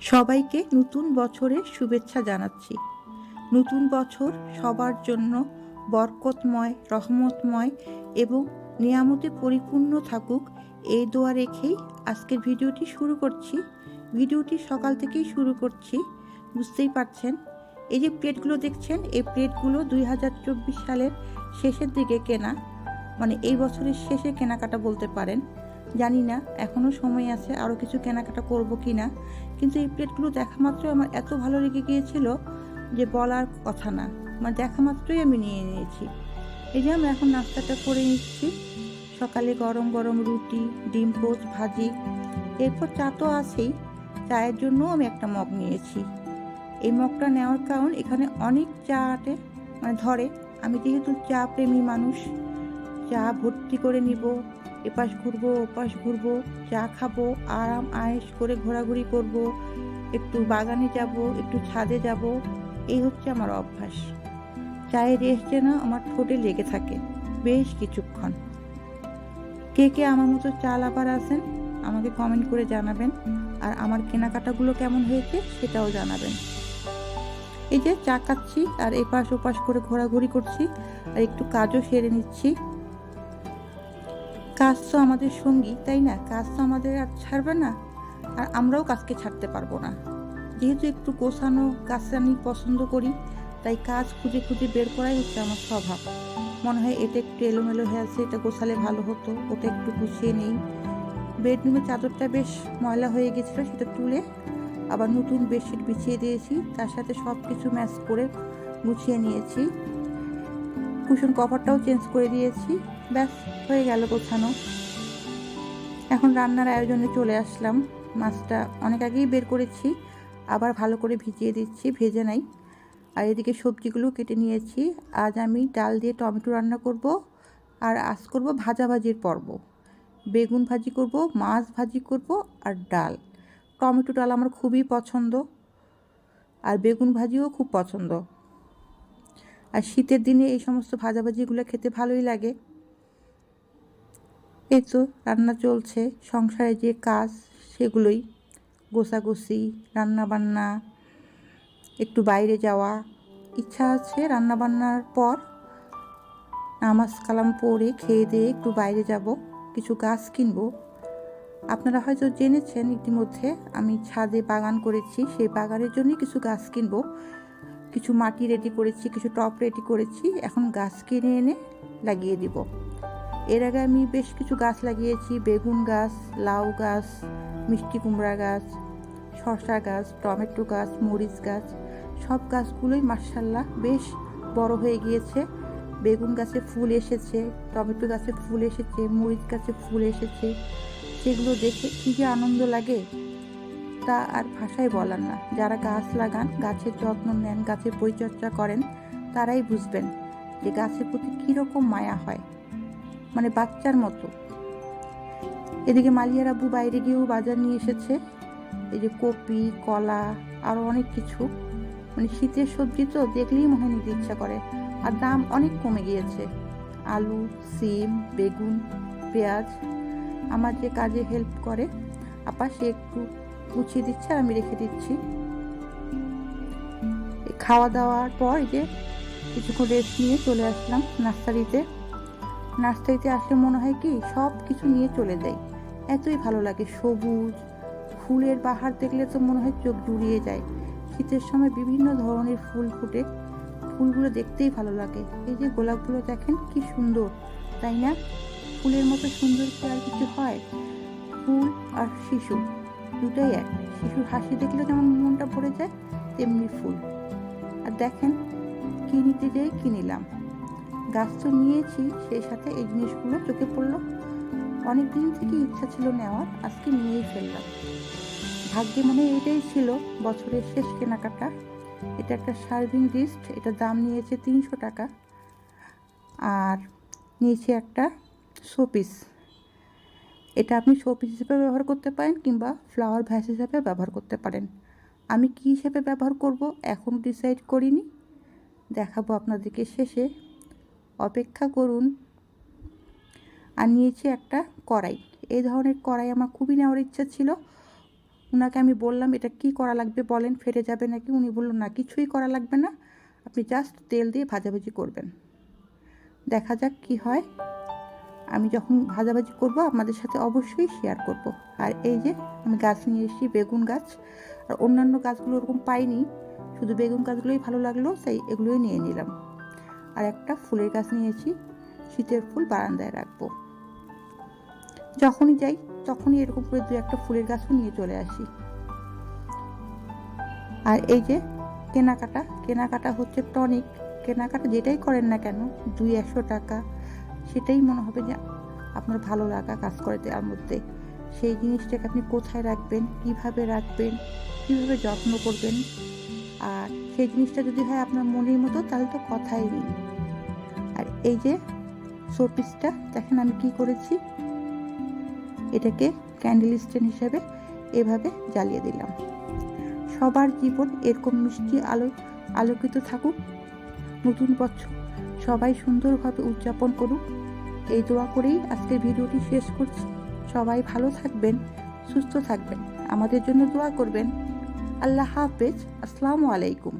সবাইকে নতুন বছরের শুভেচ্ছা জানাচ্ছি। নতুন বছর সবার জন্য বরকতময়, রহমতময় এবং নিয়ামতে পরিপূর্ণ থাকুক এই দোয়া রেখেই আজকের ভিডিওটি শুরু করছি। ভিডিওটি সকাল থেকেই শুরু করছি। বুঝতেই পারছেন, এই যে প্লেটগুলো দেখছেন, এই প্লেটগুলো দুই হাজার চব্বিশ সালের শেষের দিকে কেনা মানে এই বছরের শেষে কেনাকাটা বলতে পারেন। জানি না এখনও সময় আছে আরও কিছু কেনাকাটা করব কি না কিন্তু এই প্লেটগুলো দেখা মাত্রই আমার এত ভালো লেগে গিয়েছিল যে বলার কথা না। মানে দেখা মাত্রই আমি নিয়ে নিয়েছি। এই যে আমি এখন নাস্তাটা করে নিচ্ছি। সকালে গরম গরম রুটি, ডিম পোচ ভাজি, এরপর চা তো আছেই। চায়ের জন্য আমি একটা মগ নিয়েছি। এই মগটা নেওয়ার কারণ এখানে অনেক চা আটে মানে ধরে। আমি যেহেতু চা প্রেমী মানুষ, চা ভর্তি করে নিব এপাশ ঘুরবো, ওপাশ ঘুরবো, চা খাব, আরাম আয়েস করে ঘোরাঘুরি করব, একটু বাগানে যাব, একটু ছাদে যাব, এই হচ্ছে আমার অভ্যাস। চায়ের রেস যেন আমার ঠোঁটে লেগে থাকে, বেশ কিছুক্ষণ। কে কে আমার মতো চা লাভার আছেন, আমাকে কমেন্ট করে জানাবেন। আর আমার কেনাকাটাগুলো কেমন হয়েছে সেটাও জানাবেন। এই যে চা খাচ্ছি, আর এপাশ ওপাশ করে ঘোরাঘুরি করছি, আর একটু কাজও সেরে নিচ্ছি। কাজ তো আমাদের সঙ্গী, তাই না? কাজ তো আমাদের আর ছাড়বে না। আর আমরাও কাজকে ছাড়তে পারব না। যেহেতু একটু গোছানো আমি পছন্দ করি, তাই কাজ খুঁজে খুঁজে বের করাই হচ্ছে আমার স্বভাব। মনে হয় এটা একটু এলোমেলো হয়ে আছে, এটা গোছালে ভালো হতো, ওটা একটু গুছিয়ে নেই। বেডরুমের চাদরটা বেশ ময়লা হয়ে গেছিল, সেটা তুলে আবার নতুন বেডশিট বিছিয়ে দিয়েছি। তার সাথে সব কিছু ম্যাচ করে গুছিয়ে নিয়েছি। কুশন কভারটাও চেঞ্জ করে দিয়েছি। ব্যাস, হয়ে গেল গোছানো। এখন রান্নার আয়োজনে চলে আসলাম। মাছটা অনেক আগেই বের করেছি, আবার ভালো করে ভিজিয়ে দিচ্ছি, ভেজে নাই। আর এদিকে সবজিগুলো কেটে নিয়েছি। আজ আমি ডাল দিয়ে টমেটো রান্না করব, আর আজ করব ভাজাভাজির পর্ব। বেগুন ভাজি করব, মাছ ভাজি করব, আর ডাল। টমেটো ডাল আমার খুবই পছন্দ, আর বেগুন ভাজিও খুব পছন্দ। আর শীতের দিনে এই সমস্ত ভাজাভাজিগুলো খেতে ভালোই লাগে। এই তো রান্না চলছে, সংসারে যে কাজ সেগুলোই। গোছাগুছি রান্না বান্না একটু বাইরে যাওয়া। ইচ্ছা আছে রান্না বান্নার পর নামাজ কালাম পড়ে খেয়ে দিয়ে একটু বাইরে যাব, কিছু গাছ কিনবো। আপনারা হয়তো জেনেছেন ইতিমধ্যে আমি ছাদে বাগান করেছি, সেই বাগানের জন্যই কিছু গাছ কিনবো। কিছু মাটি রেডি করেছি, কিছু টপ রেডি করেছি, এখন গাছ কিনে এনে লাগিয়ে দিব। এর আগে আমি বেশ কিছু গাছ লাগিয়েছি, বেগুন গাছ, লাউ গাছ, মিষ্টি কুমড়া গাছ, শসা গাছ, টমেটো গাছ, মরিচ গাছ, সব গাছগুলোই মার্শাল্লাহ বেশ বড় হয়ে গিয়েছে। বেগুন গাছে ফুল এসেছে, টমেটো গাছে ফুল এসেছে, মরিচ গাছে ফুল এসেছে। সেগুলো দেখে কী যে আনন্দ লাগে তা আর ভাষায় বলার না। যারা গাছ লাগান, গাছের যত্ন নেন, গাছের পরিচর্যা করেন, তারাই বুঝবেন যে গাছের প্রতি কীরকম মায়া হয়। মানে বাচ্চার মতো। এদিকে মালিয়ার আব্বু বাইরে গিয়েও বাজার নিয়ে এসেছে। এই যে কপি, কলা আরও অনেক কিছু। মানে শীতের সবজি তো দেখলেই মনে নিতে ইচ্ছা করে। আর দাম অনেক কমে গিয়েছে। আলু, সিম, বেগুন, পেঁয়াজ। আমার যে কাজে হেল্প করে, আপা সে একটু গুছিয়ে দিচ্ছে আর আমি রেখে দিচ্ছি। খাওয়া দাওয়ার পর যে কিছুক্ষণ রেস্ট নিয়ে চলে আসলাম নার্সারিতে। নার্সারিতে আসলে মনে হয় কি, সব কিছু নিয়ে চলে যাই। এতই ভালো লাগে সবুজ, ফুলের বাহার দেখলে তো মনে হয় চোখ জুড়িয়ে যায়। শীতের সময় বিভিন্ন ধরনের ফুল ফুটে, ফুলগুলো দেখতেই ভালো লাগে। এই যে গোলাপগুলো দেখেন, কি সুন্দর, তাই না? ফুলের মতো সুন্দর কি আর কিছু হয়? ফুল আর শিশু, দুটাই এক। শিশুর হাসি দেখলে যেমন মনটা ভরে যায়, তেমনি ফুল। আর দেখেন, কিনিতে যেয়ে কি নিলাম গাছ তো নিয়েছি, সেই সাথে এই জিনিসগুলো চোখে পড়ল। অনেক দিন থেকে ইচ্ছা ছিল নেওয়ার, আজকে নিয়েই ফেললাম। ভাগ্যে মানে এটাই ছিল বছরের শেষ কেনাকাটা। এটা একটা সার্ভিং লিস্ট এটা দাম নিয়েছে তিনশো টাকা। আর নিয়েছে একটা শোপিস। এটা আপনি শোপিস হিসেবে ব্যবহার করতে পারেন কিংবা ফ্লাওয়ার ভ্যাস হিসেবে ব্যবহার করতে পারেন। আমি কী হিসেবে ব্যবহার করব, এখন ডিসাইড করিনি। দেখাবো আপনাদেরকে শেষে। অপেক্ষা করুন। আর নিয়েছি একটা কড়াই। এই ধরনের কড়াই আমার খুবই নেওয়ার ইচ্ছা ছিল। ওনাকে আমি বললাম, এটা কি করা লাগবে বলেন, ফেটে যাবে নাকি? উনি বলল, না, কিছুই করা লাগবে না। আপনি জাস্ট তেল দিয়ে ভাজাভাজি করবেন। দেখা যাক কি হয়। আমি যখন ভাজাভাজি করব, আপনাদের সাথে অবশ্যই শেয়ার করব। আর এই যে, আমি গাছ নিয়ে এসেছি, বেগুন গাছ। আর অন্যান্য গাছগুলো ওরকম পাইনি। শুধু বেগুন গাছগুলোই ভালো লাগল, তাই এগুলোই নিয়ে নিলাম। আর একটা ফুলের গাছ নিয়েছি। শীতের ফুল বারান্দায় রাখব। যখনই যাই, তখনই এরকম করে দু একটা ফুলের গাছও নিয়ে চলে আসি। আর এই যে কেনাকাটা কেনাকাটা হচ্ছে টনিক। কেনাকাটা যেটাই করেন না কেন, দুই একশো টাকা, সেটাই মনে হবে যে আপনার ভালো লাগা কাজ করে দেওয়ার মধ্যে। সেই জিনিসটাকে আপনি কোথায় রাখবেন, কীভাবে রাখবেন, কীভাবে যত্ন করবেন আর সেই জিনিসটা যদি হয় আপনার মনের মতো, তাহলে তো কথাই নেই। আর এই যে শোপিসটা, দেখেন আমি কি করেছি? এটাকে ক্যান্ডেল স্ট্যান্ড হিসাবে এভাবে জ্বালিয়ে দিলাম। সবার জীবন এরকম মিষ্টি আলো, আলোকিত থাকুক। নতুন বছর সবাই সুন্দরভাবে উদযাপন করুক। এই দোয়া করেই আজকের ভিডিওটি শেষ করছি। সবাই ভালো থাকবেন, সুস্থ থাকবেন। আমাদের জন্য দোয়া করবেন। আল্লাহ হাফেজ আসসালামু আলাইকুম